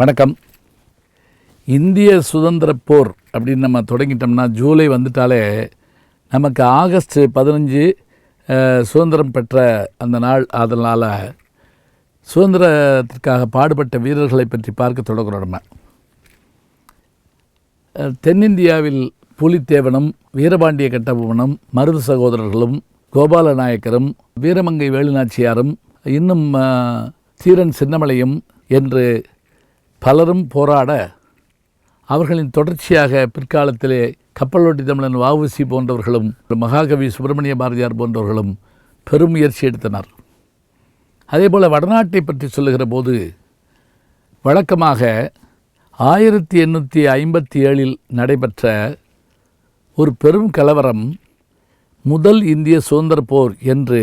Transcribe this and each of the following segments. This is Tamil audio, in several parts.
வணக்கம். இந்திய சுதந்திர போர் அப்படின்னு நம்ம தொடங்கிட்டோம்னா ஜூலை வந்துட்டாலே நமக்கு ஆகஸ்ட் பதினஞ்சு சுதந்திரம் பெற்ற அந்த நாள் அதனால் சுதந்திரத்திற்காக பாடுபட்ட வீரர்களை பற்றி பார்க்க தொடங்குறோம் நம்ம. தென்னிந்தியாவில் புலித்தேவனும் வீரபாண்டிய கட்டபொம்மனும் மருது சகோதரர்களும் கோபால நாயக்கரும் வீரமங்கை வேலுநாச்சியாரும் இன்னும் தீரன் சின்னமலையும் என்று பலரும் போராட அவர்களின் தொடர்ச்சியாக பிற்காலத்திலே கப்பலோட்டி தமிழன் வாவுசி போன்றவர்களும் மகாகவி சுப்பிரமணிய பாரதியார் போன்றவர்களும் பெரும் முயற்சி எடுத்தனர். அதேபோல் வடநாட்டை பற்றி சொல்லுகிற போது வழக்கமாக ஆயிரத்தி எண்ணூற்றி ஐம்பத்தி ஏழில் நடைபெற்ற ஒரு பெரும் கலவரம் முதல் இந்திய சுதந்திர போர் என்று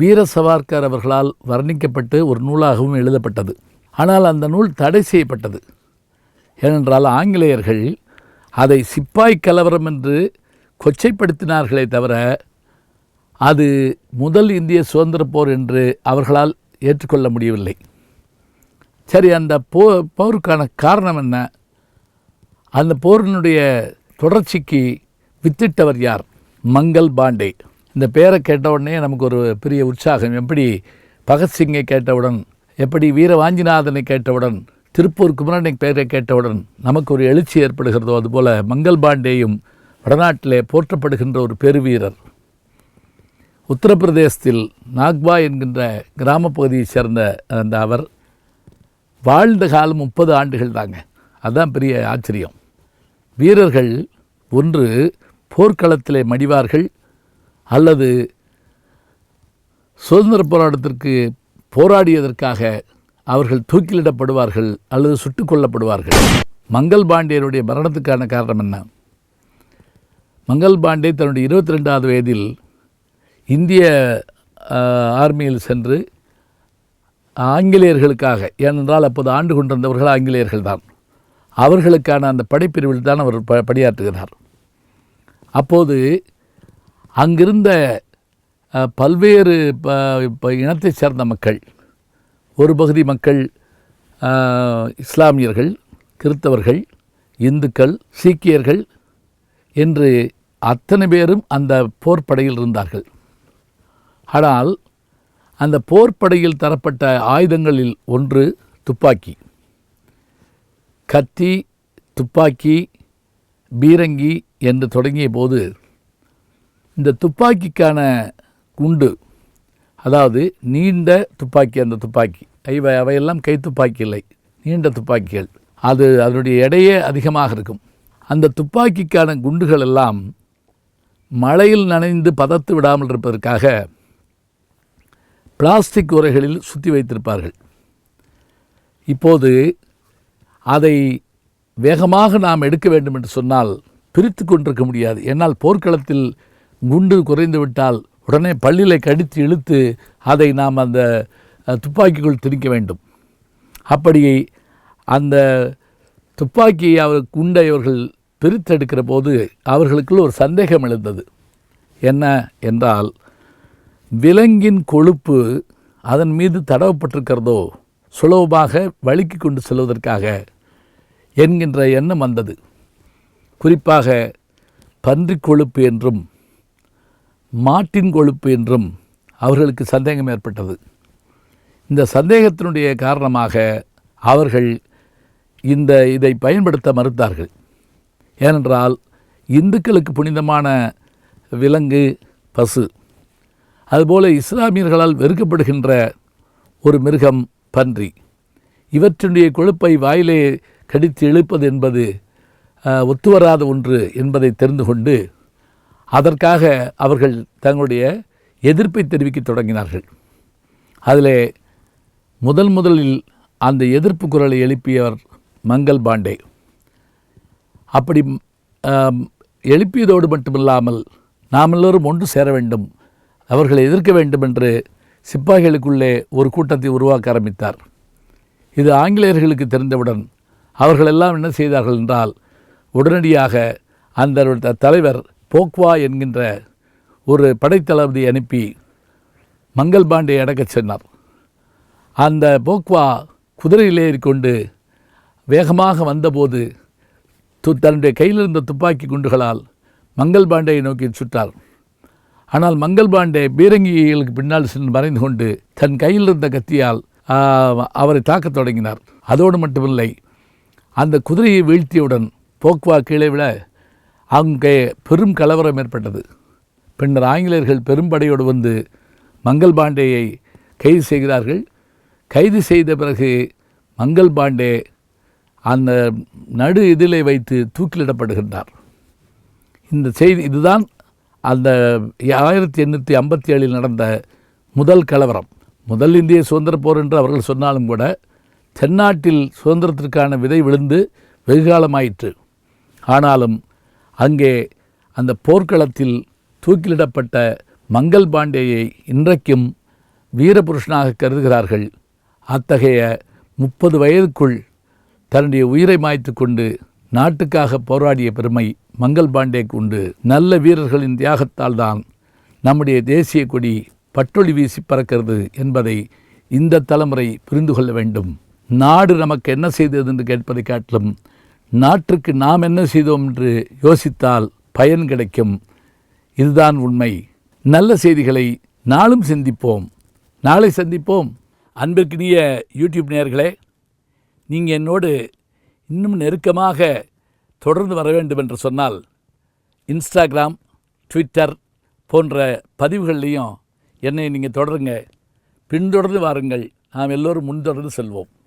வீர சவார்கர் அவர்களால் வர்ணிக்கப்பட்டு ஒரு நூலாகவும் எழுதப்பட்டது. ஆனால் அந்த நூல் தடை செய்யப்பட்டது. ஏனென்றால் ஆங்கிலேயர்கள் அதை சிப்பாய் கலவரம் என்று கொச்சைப்படுத்தினார்களே தவிர அது முதல் இந்திய சுதந்திர போர் என்று அவர்களால் ஏற்றுக்கொள்ள முடியவில்லை. சரி அந்த போ போருக்கான காரணம் என்ன? அந்த போரினுடைய தொடர்ச்சிக்கு வித்திட்டவர் யார்? மங்கள் பாண்டே. இந்த பேரை கேட்ட உடனே நமக்கு ஒரு பெரிய உற்சாகம். எப்படி? பகத்சிங்கை கேட்டவுடன் எப்படி வீர வாஞ்சிநாதனை கேட்டவுடன் திருப்பூர் குமரனை பெயரை கேட்டவுடன் நமக்கு ஒரு எழுச்சி ஏற்படுகிறதோ அதுபோல் மங்கள் பாண்டேயும் வடநாட்டிலே போற்றப்படுகின்ற ஒரு பெருவீரர். உத்தரப்பிரதேசத்தில் நாக்பா என்கின்ற கிராமப்பகுதியைச் சேர்ந்த அந்த அவர் வாழ்ந்த காலம் முப்பது ஆண்டுகள் தாங்க. அதுதான் பெரிய ஆச்சரியம். வீரர்கள் ஒன்று போர்க்களத்திலே மடிவார்கள் அல்லது சுதந்திர போராட்டத்திற்கு போராடியதற்காக அவர்கள் தூக்கிலிடப்படுவார்கள் அல்லது சுட்டுக் கொல்லப்படுவார்கள். மங்கள் பாண்டியருடைய மரணத்துக்கான காரணம் என்ன? மங்கள் பாண்டே தன்னுடைய இருபத்தி ரெண்டாவது வயதில் இந்திய ஆர்மியில் சென்று ஆங்கிலேயர்களுக்காக ஏனென்றால் அப்போது ஆண்டு கொண்டிருந்தவர்கள் ஆங்கிலேயர்கள் தான். அவர்களுக்கான அந்த படைப்பிரிவில் தான் அவர் ப பணியாற்றுகிறார். அப்போது அங்கிருந்த பல்வேறு ப ப- இனத்தைச் சேர்ந்த மக்கள் ஒரு பகுதி மக்கள் இஸ்லாமியர்கள் கிறித்தவர்கள் இந்துக்கள் சீக்கியர்கள் என்று அத்தனை பேரும் அந்த போர்ப்படையில் இருந்தார்கள். ஆனால் அந்த போர்ப்படையில் தரப்பட்ட ஆயுதங்களில் ஒன்று துப்பாக்கி. கத்தி துப்பாக்கி பீரங்கி என்று தொடங்கிய போது இந்த துப்பாக்கிக்கான குண்டு அதாவது நீண்ட துப்பாக்கி அந்த துப்பாக்கி. இவை அவையெல்லாம் கை துப்பாக்கி இல்லை. நீண்ட துப்பாக்கிகள். அது அதனுடைய எடையே அதிகமாக இருக்கும். அந்த துப்பாக்கிக்கான குண்டுகள் எல்லாம் மழையில் நனைந்து பதத்து விடாமல் இருப்பதற்காக பிளாஸ்டிக் உரைகளில் சுற்றி வைத்திருப்பார்கள். இப்போது அதை வேகமாக நாம் எடுக்க வேண்டும் என்று சொன்னால் பிரித்து கொண்டிருக்க முடியாது. என்னால் போர்க்களத்தில் குண்டு குறைந்து விட்டால் உடனே பள்ளியில் கடித்து இழுத்து அதை நாம் அந்த துப்பாக்கிக்குள் திணிக்க வேண்டும். அப்படி அந்த துப்பாக்கியை அவர் குண்டை அவர்கள் பிரித்தெடுக்கிற போது அவர்களுக்குள் ஒரு சந்தேகம் எழுந்தது. என்ன என்றால் விலங்கின் கொழுப்பு அதன் மீது தடவப்பட்டிருக்கிறதோ சுலபமாக வழுக்கி கொண்டு செல்வதற்காக என்கின்ற எண்ணம் வந்தது. குறிப்பாக பன்றிக் கொழுப்பு என்றும் மாட்டின் கொழுப்பு என்றும் அவர்களுக்கு சந்தேகம் ஏற்பட்டது. இந்த சந்தேகத்தினுடைய காரணமாக அவர்கள் இந்த இதை பயன்படுத்த மறுத்தார்கள். ஏனென்றால் இந்துக்களுக்கு புனிதமான விலங்கு பசு. அதுபோல இஸ்லாமியர்களால் வெறுக்கப்படுகின்ற ஒரு மிருகம் பன்றி. இவற்றினுடைய கொழுப்பை வாயிலே கடித்து இழுப்பது என்பது ஒத்துவராத ஒன்று என்பதை தெரிந்து கொண்டு அதற்காக அவர்கள் தங்களுடைய எதிர்ப்பை தெரிவிக்க தொடங்கினார்கள். அதில் முதல் முதலில் அந்த எதிர்ப்பு குரலை எழுப்பியவர் மங்கள் பாண்டே. அப்படி எழுப்பியதோடு மட்டுமில்லாமல் நாம் எல்லோரும் ஒன்று சேர வேண்டும் அவர்களை எதிர்க்க வேண்டும் என்று சிப்பாய்களுக்குள்ளே ஒரு கூட்டத்தை உருவாக்க ஆரம்பித்தார். இது ஆங்கிலேயர்களுக்கு தெரிந்தவுடன் அவர்களெல்லாம் என்ன செய்தார்கள் என்றால் உடனடியாக அந்த தலைவர் போக்வா என்கின்ற ஒரு படைத்தளபதி அனுப்பி மங்கள் பாண்டே அடக்கச் சொன்னார். அந்த போக்வா குதிரையில் ஏறிக்கொண்டு வேகமாக வந்தபோது து தன்னுடைய கையில் இருந்த துப்பாக்கி குண்டுகளால் மங்கள் பாண்டேயை நோக்கி சுட்டார். ஆனால் மங்கள் பாண்டே பீரங்கிகளுக்கு பின்னால் சென்று மறைந்து கொண்டு தன் கையில் இருந்த கத்தியால் அவரை தாக்கத் தொடங்கினார். அதோடு மட்டுமில்லை அந்த குதிரையை வீழ்த்தியவுடன் போக்வா கீழே விழ அங்கே பெரும் கலவரம் ஏற்பட்டது. பின்னர் ஆங்கிலேயர்கள் பெரும்படையோடு வந்து மங்கள் பாண்டேயை கைது செய்கிறார்கள். கைது செய்த பிறகு மங்கள் பாண்டே அந்த நடு இதிலே வைத்து தூக்கிலிடப்படுகின்றார். இந்த செய்தி இதுதான் அந்த ஆயிரத்தி எண்ணூற்றி ஐம்பத்தி ஏழில் நடந்த முதல் கலவரம். முதல் இந்திய சுதந்திர போர் என்று அவர்கள் சொன்னாலும் கூட தென்னாட்டில் சுதந்திரத்திற்கான விதை விழுந்து வெகுகாலமாயிற்று ஆனாலும் அங்கே அந்த போர்க்களத்தில் தூக்கிலிடப்பட்ட மங்கள் பாண்டேயை இன்றைக்கும் வீரபுருஷனாக கருதுகிறார்கள். அத்தகைய முப்பது வயதுக்குள் தன்னுடைய உயிரை மாய்த்து கொண்டு நாட்டுக்காக போராடிய பெருமை மங்கள் பாண்டேக்கு உண்டு. நல்ல வீரர்களின் தியாகத்தால் தான் நம்முடைய தேசிய கொடி பட்டொளி வீசி பறக்கிறது என்பதை இந்த தலைமுறை புரிந்து கொள்ள வேண்டும். நாடு நமக்கு என்ன செய்தது என்று கேட்பதை காட்டிலும் நாட்டுக்கு நாம் என்ன செய்தோம் என்று யோசித்தால் பயன் கிடைக்கும். இதுதான் உண்மை. நல்ல செய்திகளை நாளும் சிந்திப்போம். நாளை சந்திப்போம். அன்பிற்கினிய யூடியூப் நேயர்களே நீங்கள் என்னோடு இன்னும் நெருக்கமாக தொடர்ந்து வர வேண்டும் என்று சொன்னால் இன்ஸ்டாகிராம் ட்விட்டர் போன்ற பதிவுகள்லையும் என்னை நீங்கள் தொடருங்க. பின்தொடர்ந்து வாருங்கள். நாம் எல்லோரும் முன்தொடர்ந்து செல்வோம்.